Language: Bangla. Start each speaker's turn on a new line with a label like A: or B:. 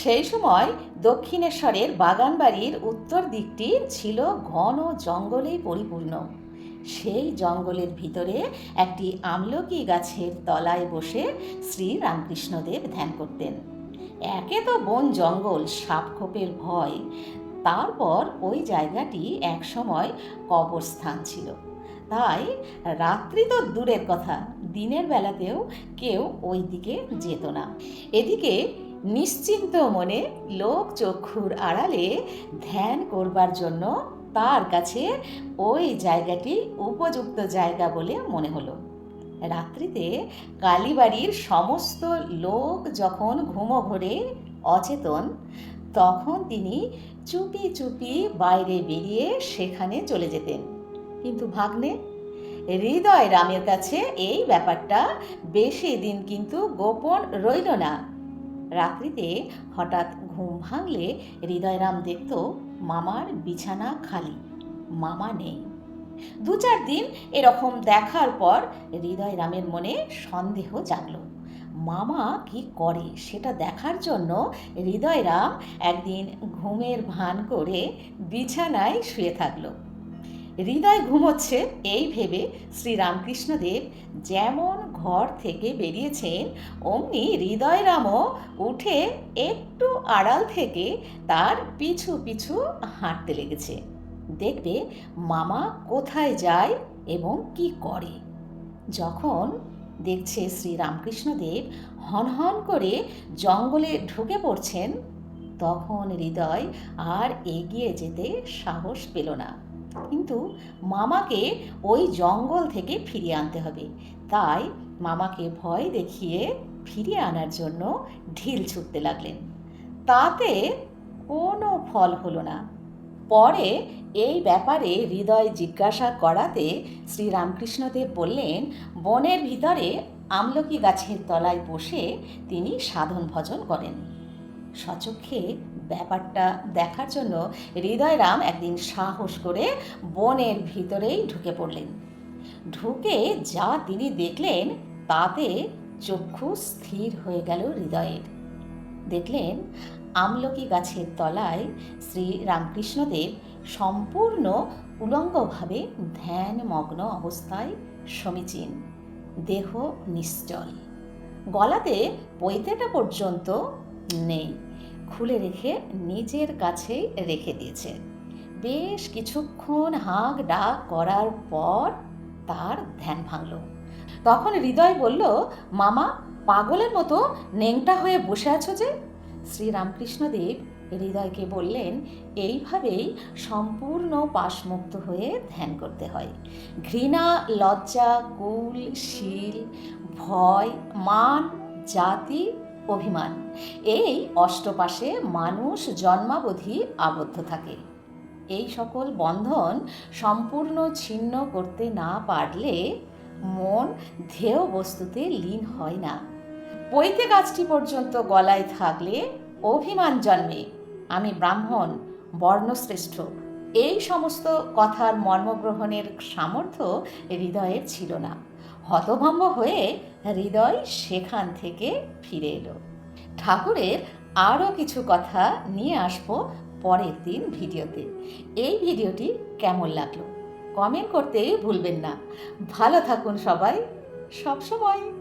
A: সেই সময় দক্ষিণেশ্বরের বাগানবাড়ির উত্তর দিকটি ছিল ঘন জঙ্গলেই পরিপূর্ণ। সেই জঙ্গলের ভিতরে একটি আমলকি গাছের তলায় বসে শ্রী রামকৃষ্ণদেব ধ্যান করতেন। একে তো বন জঙ্গল, সাপখোপের ভয়। তারপর ওই জায়গাটি একসময় কবরস্থান ছিল। তাই রাত্রি তো দূরের কথা, দিনের বেলাতেও কেউ ওই দিকে যেত না। এদিকে নিশ্চিন্ত মনে লোক চক্ষুর আড়ালে ধ্যান করবার জন্য তার কাছে ওই জায়গাটি উপযুক্ত জায়গা বলে মনে হলো। রাত্রিতে কালীবাড়ির সমস্ত লোক যখন ঘুমো ঘরে অচেতন, তখন তিনি চুপি চুপি বাইরে বেরিয়ে সেখানে চলে যেতেন। কিন্তু ভাগ্নে, হৃদয় রামের কাছে এই ব্যাপারটা বেশি দিন কিন্তু গোপন রইল না। রাত্রিতে হঠাৎ ঘুম ভাঙলে হৃদয়রাম দেখত মামার বিছানা খালি, মামা নেই। দু চার দিন এরকম দেখার পর হৃদয়রামের মনে সন্দেহ জাগলো। মামা কি করে সেটা দেখার জন্য হৃদয়রাম একদিন ঘুমের ভান করে বিছানায় শুয়ে থাকল। হৃদয় ঘুমোচ্ছে এই ভেবে শ্রীরামকৃষ্ণদেব যেমন ঘর থেকে বেরিয়েছেন, অমনি হৃদয়রামও উঠে একটু আড়াল থেকে তার পিছু পিছু হাঁটতে লেগেছে। দেখবে মামা কোথায় যায় এবং কি করে। যখন দেখছে শ্রীরামকৃষ্ণদেব হনহন করে জঙ্গলে ঢুকে পড়ছেন, তখন হৃদয় আর এগিয়ে যেতে সাহস পেল না। কিন্তু মামাকে ওই জঙ্গল থেকে ফিরিয়ে আনতে হবে। তাই মামাকে ভয় দেখিয়ে ফিরিয়ে আনার জন্য ঢিল ছুটতে লাগলেন। তাতে কোনো ফল হলো না। পরে এই ব্যাপারে হৃদয় জিজ্ঞাসা করাতে শ্রীরামকৃষ্ণদেব বললেন, বনের ভিতরে আমলকি গাছের তলায় বসে তিনি সাধন ভজন করেন। সচক্ষে ব্যাপারটা দেখার জন্য হৃদয়রাম একদিন সাহস করে বনের ভিতরেই ঢুকে পড়লেন। ঢুকে যা তিনি দেখলেন, তাতে চক্ষু স্থির হয়ে গেল হৃদয়ের। দেখলেন আমলকি গাছের তলায় শ্রী রামকৃষ্ণদেব সম্পূর্ণ উলঙ্গভাবে ধ্যানমগ্ন অবস্থায় সমীচীন, দেহ নিশ্চল। গলাতে পৈতেটা পর্যন্ত নেই। খুলে রেখে নিজের কাছেই রেখে দিয়েছে। বেশ কিছুক্ষণ হাঁক ডাক করার পর তার ধ্যান ভাঙল। তখন হৃদয় বলল, মামা, পাগলের মতো নেংটা হয়ে বসে আছো যে? শ্রীরামকৃষ্ণদেব হৃদয়কে বললেন, এইভাবেই সম্পূর্ণ পাশমুক্ত হয়ে ধ্যান করতে হয়। ঘৃণা, লজ্জা, কুল, শীল, ভয়, মান, জাতি অভিমান। এই অষ্টপাশে মানুষ জন্মাবধি আবদ্ধ থাকে। এই সকল বন্ধন সম্পূর্ণ ছিন্ন করতে না পারলে মন ধেয় বস্তুতে লীন হয় না। পৈতে গাছটি পর্যন্ত গলায় থাকলে অভিমান জন্মে। আমি ব্রাহ্মণ, বর্ণশ্রেষ্ঠ। এই সমস্ত কথার মর্মগ্রহণের সামর্থ্য হৃদয়ের ছিল না। হতভম্ব হয়ে হৃদয় সেখান থেকে ফিরে এলো। ঠাকুরের আরও কিছু কথা নিয়ে আসব পরের দিন ভিডিওতে। এই ভিডিওটি কেমন লাগল? কমেন্ট করতে ভুলবেন না। ভালো থাকুন সবাই। সবসময়।